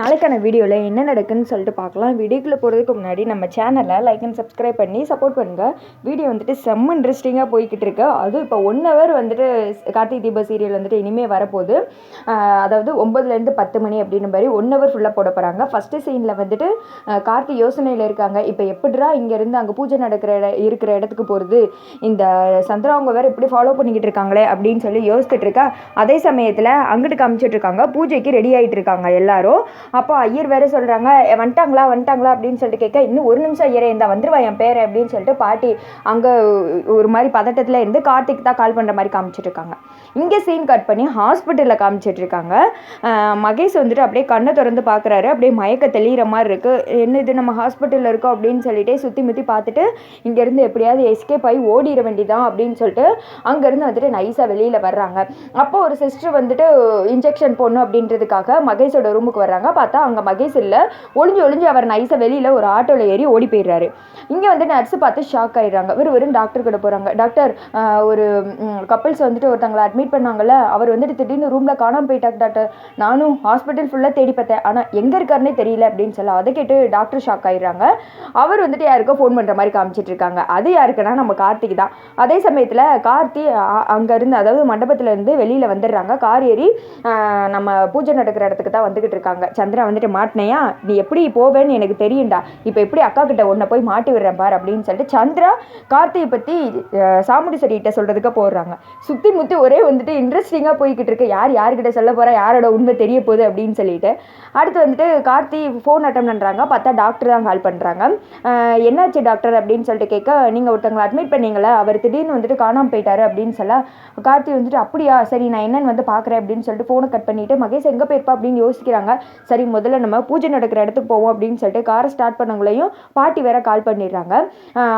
நாளைக்கான வீடியோவில் என்ன நடக்குன்னு சொல்லிட்டு பார்க்கலாம். வீடியோக்குள்ளே போகிறதுக்கு முன்னாடி நம்ம சேனலை லைக் அண்ட் சப்ஸ்கிரைப் பண்ணி சப்போர்ட் பண்ணுங்கள் வீடியோ வந்துட்டு செம்ம இன்ட்ரெஸ்டிங்காக போய்கிட்டு இருக்கு. அதுவும் இப்போ ஒன் ஹவர் வந்துட்டு கார்த்திக் தீப சீரியல் வந்துட்டு இனிமேல் வரப்போகுது. அதாவது ஒம்பதுலேருந்து பத்து மணி அப்படின்ற மாதிரி ஒன் ஹவர் ஃபுல்லாக போட போகிறாங்க ஃபஸ்ட்டு சீனில் வந்துட்டு கார்த்தி யோசனையில் இருக்காங்க. இப்போ எப்படிடா இங்கேருந்து அங்கே பூஜை நடக்கிற இட இருக்கிற இடத்துக்கு போகிறது இந்த சந்திரா அவங்க வேறு இப்படி ஃபாலோ பண்ணிக்கிட்டு இருக்காங்களே அப்படின்னு சொல்லி யோசிச்சுட்டு இருக்கா. அதே சமயத்தில் அங்கிட்டு காமிச்சிட்ருக்காங்க பூஜைக்கு ரெடி ஆகிட்டு இருக்காங்க எல்லாரும். அப்போ ஐயர் வேறு சொல்கிறாங்க வந்துட்டாங்களா வந்துட்டாங்களா? அப்படின்னு சொல்லிட்டு கேட்க இன்னும் ஒரு நிமிஷம் ஐயரே இந்த வந்துருவா என் பேர் அப்படின்னு சொல்லிட்டு பாட்டி அங்கே ஒரு மாதிரி பதட்டத்தில் இருந்து கார்த்திக் தான் கால் பண்ணுற மாதிரி காமிச்சிட்டு இருக்காங்க. இங்கே சீன் கட் பண்ணி ஹாஸ்பிட்டலில் காமிச்சிட்டு இருக்காங்க. மகேஷ் வந்துட்டு அப்படியே கண்ணை திறந்து பார்க்குறாரு அப்படியே மயக்க தெளிகிற மாதிரி இருக்குது என்ன இது நம்ம ஹாஸ்பிட்டலில் இருக்கோம் அப்படின்னு சொல்லிட்டு சுற்றி முற்றி பார்த்துட்டு இங்கேருந்து எப்படியாவது எஸ்கேப் ஆகி ஓடிட வேண்டிதான் அப்படின்னு சொல்லிட்டு அங்கேருந்து வந்துட்டு நைஸாக வெளியில் வர்றாங்க. அப்போ ஒரு சிஸ்டர் வந்துட்டு இன்ஜெக்ஷன் போடணும் அப்படின்றதுக்காக மகேஷோட ரூமுக்கு வர்றாங்க. பார்த்தா அங்கே மகேஷ் இல்லை. ஒளிஞ்சு ஒளிஞ்சு அவர் நைஸாக வெளியில் ஒரு ஆட்டோவில் ஏறி ஓடி போயிடுறாரு. இங்கே வந்து நர்ஸு பார்த்து ஷாக் ஆயிடுறாங்க. வெறும் வெறும் டாக்டர் கிட்ட போகிறாங்க டாக்டர் ஒரு கப்பிள்ஸ் வந்துட்டு ஒருத்தங்களை அட்மிட் பண்ணாங்கல்ல அவர் வந்துட்டு திடீர்னு ரூமில் காணாமல் போயிட்டாங்க டாக்டர் நானும் ஹாஸ்பிட்டல் ஃபுல்லாக தேடி பார்த்தேன். ஆனால் எங்கே இருக்காருன்னே தெரியல அப்படின்னு சொல்ல அதை கேட்டு டாக்டர் ஷாக் ஆகிடுறாங்க அவர் வந்துட்டு யாருக்கோ ஃபோன் பண்ணுற மாதிரி காமிச்சிட்டு இருக்காங்க. அது யாருக்குன்னா நம்ம கார்த்திக் தான். அதே சமயத்தில் கார்த்தி அ- அங்கேருந்து அதாவது மண்டபத்துலேருந்து வெளியில் வந்துடுறாங்க. கார் ஏறி நம்ம பூஜை நடக்கிற இடத்துக்கு தான் வந்துக்கிட்டு இருக்காங்க. சந்திரா வந்துட்டு மாட்டினையா நீ எப்படி போவேன்னு எனக்கு தெரியும்டா. இப்போ எப்படி அக்கா கிட்ட உன்னை போய் மாட்டி விடுறேன் பார் அப்படின்னு சொல்லிட்டு சந்திரா கார்த்தியை பற்றி சாமுடி சரிகிட்ட சொல்கிறதுக்கு போடுறாங்க. சுற்றி முற்றி ஒரே வந்துட்டு இன்ட்ரெஸ்டிங்காக போய்கிட்டு இருக்கு. யார் யார்கிட்ட சொல்ல போகிறா யாரோட உண்மை தெரிய போகுது அப்படின்னு சொல்லிட்டு. அடுத்து வந்துட்டு கார்த்தி ஃபோன் அட்டன் பண்ணுறாங்க பார்த்தா டாக்டர் தான் கால் பண்ணுறாங்க என்னாச்சு டாக்டர் அப்படின்னு சொல்லிட்டு கேட்க நீங்கள் ஒருத்தவங்களை அட்மிட் பண்ணீங்களா அவர் திடீர்னு வந்துட்டு காணாமல் போயிட்டாரு அப்படின்னு சொல்ல கார்த்தி வந்துட்டு அப்படியா சரி நான் என்னன்னு வந்து பார்க்குறேன் அப்படின்னு சொல்லிட்டு ஃபோனை கட் பண்ணிட்டு மகேஷ் எங்கே போயிருப்பா? அப்படின்னு யோசிக்கிறாங்க. சரி முதல்ல நம்ம பூஜை நடக்கிற இடத்துக்கு போவோம் அப்படின்னு சொல்லிட்டு காரை ஸ்டார்ட் பண்ணவங்களையும் பாட்டி வேற கால் பண்ணி பண்ணிடுறாங்க.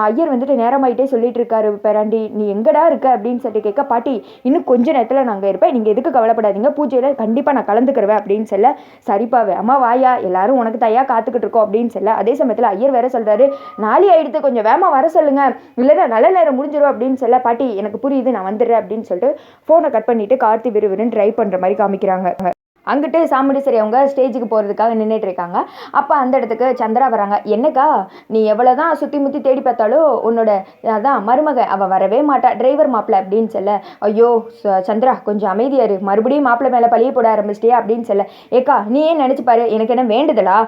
ஐயர் வந்துட்டு நேரமாயிட்டே சொல்லிட்டு இருக்காரு பேராண்டி நீ எங்கடா இருக்க? அப்படின்னு சொல்லிட்டு கேட்க பாட்டி இன்னும் கொஞ்ச நேரத்தில் நாங்கள் இருப்பேன். நீங்கள் எதுக்கு கவலைப்படாதீங்க. பூஜையில் கண்டிப்பாக நான் கலந்துக்கிறவேன். அப்படின்னு சொல்ல சரிப்பாவே அம்மா வாயா எல்லாரும் உனக்கு தையா காத்துக்கிட்டு இருக்கோம். அப்படின்னு சொல்ல அதே சமயத்தில் ஐயர் வேற சொல்றாரு நாளை ஆயிடுத்து கொஞ்சம் வேமா வர சொல்லுங்க. இல்லைன்னா நல்ல நேரம் முடிஞ்சிடும் அப்படின்னு சொல்ல பாட்டி எனக்கு புரியுது நான் வந்துடுறேன். அப்படின்னு சொல்லிட்டு ஃபோனை கட் பண்ணிட்டு கார்த்தி விறுவிறுன்னு ட்ரை பண்ணுற மாதிரி காமிக்கிறாங்க. அங்கிட்டு சாமுண்டீஸ்வரி அவங்க ஸ்டேஜுக்கு போகிறதுக்காக நின்றுட்டு இருக்காங்க அப்போ அந்த இடத்துக்கு சந்திரா வராங்க. என்னக்கா நீ எவ்வளோ தான் சுற்றி முற்றி தேடி பார்த்தாலும் உன்னோட அதான் மருமக அவள் வரவே மாட்டா. டிரைவர் மாப்பிள்ளை அப்படின்னு சொல்ல ஐயோ ச- சந்திரா கொஞ்சம் அமைதியாக இரு. மறுபடியும் மாப்பிள்ளை மேலே பழிய போட ஆரம்பிச்சிட்டியா? அப்படின்னு சொல்ல ஏக்கா நீ ஏன் நினச்சி பாரு? எனக்கு என்ன வேண்டுதலா?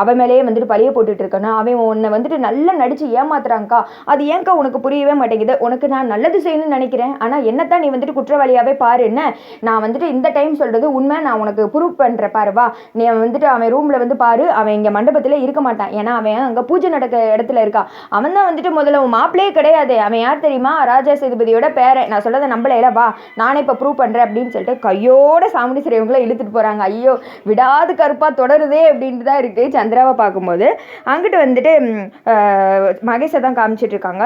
அவன் மேலேயே வந்துட்டு பழிய போட்டுட்டு இருக்கணும். அவன் உன்னை வந்துட்டு நல்லா நடித்து ஏமாத்துறாங்கக்கா அது ஏன்க்கா உனக்கு புரியவே மாட்டேங்குது? உனக்கு நான் நல்லது செய்யணும்னு நினைக்கிறேன். ஆனால் என்னத்தான் நீ வந்துட்டு குற்றவாளியாகவே பாரு என்ன? நான் வந்துட்டு இந்த டைம் சொல்கிறது உண்மை நான் உனக்கு ப்ரூவ் பண்ணுறேன் பாரு வா. நீ வந்துட்டு அவன் ரூமில் வந்து பாரு அவன் இங்கே மண்டபத்தில் இருக்க மாட்டான். ஏன்னா அவன் அங்கே பூஜை நடக்கிற இடத்துல இருக்கான் அவன் தான் வந்துட்டு முதல்ல உன் மாப்பிளையே கிடையாது. அவன் யார் தெரியுமா? ராஜா சேதுபதியோட பேரன். நான் சொல்லதை நம்பலையில வா. நானே இப்போ ப்ரூவ் பண்ணுறேன் அப்படின்னு சொல்லிட்டு கையோட சாமுண்டி சிறைவங்களை இழுத்துட்டு போகிறாங்க ஐயோ விடாது கருப்பாக தொடருதே அப்படின்ட்டு தான் இருக்குது சந்திராவை பார்க்கும்போது. அங்கிட்டு வந்துட்டு மகேஷை தான் காமிச்சிட்ருக்காங்க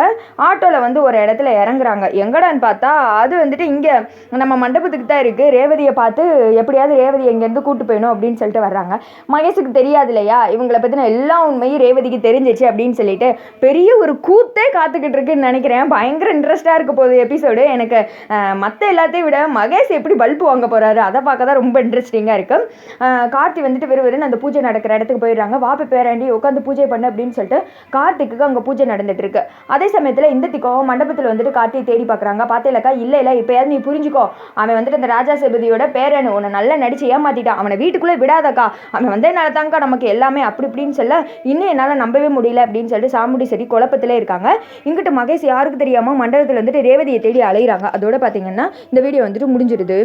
ஆட்டோவில் வந்து ஒரு இடத்துல இறங்குறாங்க. எங்கடான்னு பார்த்தா அது வந்துட்டு இங்கே நம்ம மண்டபத்துக்கு தான் இருக்குது ரேவதியை பார்த்து எப்படியாவது ரேவதி எங்கேருந்து கூட்டு போயணும் அப்படின்னு சொல்லிட்டு வர்றாங்க. மகேஷுக்கு தெரியாது இல்லையா? இவங்களை பற்றின எல்லா உண்மையும் ரேவதிக்கு தெரிஞ்சிச்சு அப்படின்னு சொல்லிட்டு பெரிய ஒரு கூத்தே காத்துக்கிட்டு இருக்குன்னு நினைக்கிறேன். பயங்கர இன்ட்ரெஸ்டாக இருக்க போகுது எபிசோடு எனக்கு மற்ற எல்லாத்தையும் விட மகேஷ் எப்படி பல்பு வாங்க போகிறாரு அதை பார்க்க தான் ரொம்ப இன்ட்ரெஸ்டிங்காக இருக்கும் கார்த்தி வந்துட்டு வெறும் அந்த பூஜை நடக்கிற இடத்துக்கு போயிடுறாங்க. வாப்பு பேராண்டி உட்காந்து பூஜை பண்ணு அப்படின்னு சொல்லிட்டு கார்த்திக்கு அங்கே பூஜை நடந்துட்டு இருக்கு. அதே சமயத்தில் இந்த திக்கோ மண்டபத்தில் வந்துட்டு கார்த்தியை தேடி பார்க்குறாங்க. பார்த்தேலக்கா இல்லை இல்லை இப்போயாவது நீ புரிஞ்சுக்கோ. அவன் வந்துட்டு அந்த ராஜா சேபதியோட பேரன் உன்னை நல்லா நடிச்சு ஏமாத்திட்டான் அவனை வீட்டுக்குள்ளே விடாதக்கா. அவன் வந்ததுனால தான்க்கா நமக்கு எல்லாமே அப்படி இப்படின்னு சொல்ல இன்னும் என்னால் நம்பவே முடியல அப்படின்னு சொல்லிட்டு சாமுடி சரி குழப்பத்திலே இருக்காங்க. இங்கிட்டு மகேஷ் யாருக்கு தெரியாமல் மண்டபத்தில் வந்துட்டு ரேவதியை தேடி அலையிறாங்க. அதோட பார்த்தீங்கன்னா இந்த வீடியோ வந்துட்டு முடிஞ்சிடுது